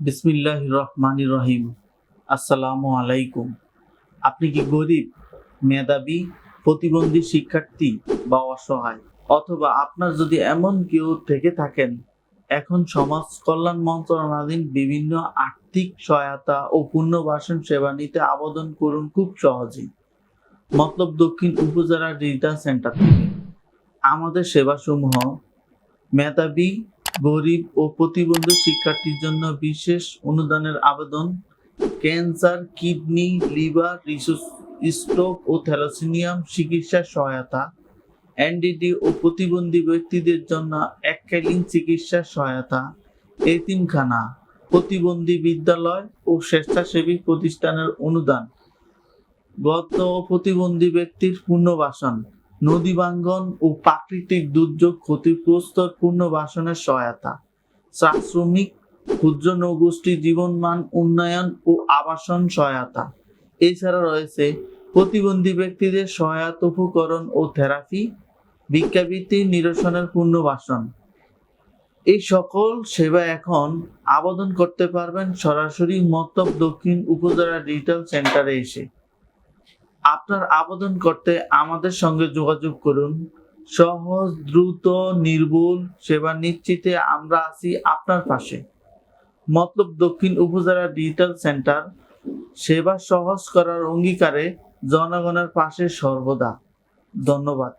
বিসমিল্লাহ রহমান রহিম আসসালামু আলাইকুম। আপনি কি গরিব, মেধাবী, প্রতিবন্ধী শিক্ষার্থী বা অসহায়? অথবা আপনার যদি এমন কেউ থেকে থাকেন, এখন সমাজ কল্যাণ মন্ত্রণালয়ীন বিভিন্ন আর্থিক সহায়তা ও পুনর্বাসন সেবা নিতে আবেদন করুন খুব সহজেই। মতলব দক্ষিণ উপজেলা ডিজিটাল সেন্টার থেকে। আমাদের সেবাসমূহ মেধাবী গরিব ও প্রতিবন্ধী শিক্ষার্থীর জন্য বিশেষ অনুদানের আবেদন, ক্যান্সার, কিডনি, লিভার স্ট্রোক ও থ্যালাসেমিয়াম চিকিৎসা সহায়তা, এনডিডি ও প্রতিবন্ধী ব্যক্তিদের জন্য এককালীন চিকিৎসা সহায়তা, এতিমখানা, প্রতিবন্ধী বিদ্যালয় ও স্বেচ্ছাসেবী প্রতিষ্ঠানের অনুদান, গত প্রতিবন্ধী ব্যক্তির পুনর্বাসন। নদী ভাঙ্গন ও প্রাকৃতিক দুর্যোগ ক্ষতিগ্রস্ত পুনর্বাসনের সহায়তা। শ্রমিক ক্ষুদ্র নৌগোষ্ঠী জীবনমান উন্নয়ন ও আবাসন সহায়তা। এছাড়া রয়েছে প্রতিবন্ধী ব্যক্তিদের সহায়তা উপকরণ ও থেরাপি, ভিক্ষাবৃত্তি নিরসনের পুনর্বাসন এই সকল সেবা এখন আবেদন করতে পারবেন সরাসরি মতলব দক্ষিণ উপজেলা ডিজিটাল সেন্টারে এসে। আপনার আবেদন করতে আমাদের সঙ্গে যোগাযোগ করুন। সহজ, দ্রুত, নির্ভুল সেবা নিশ্চিতে আমরা আছি আপনার পাশে। মতলব দক্ষিণ উপজেলা ডিজিটাল সেন্টার, সেবা সহজ করার অঙ্গীকারে জনগণের পাশে সর্বদা। ধন্যবাদ।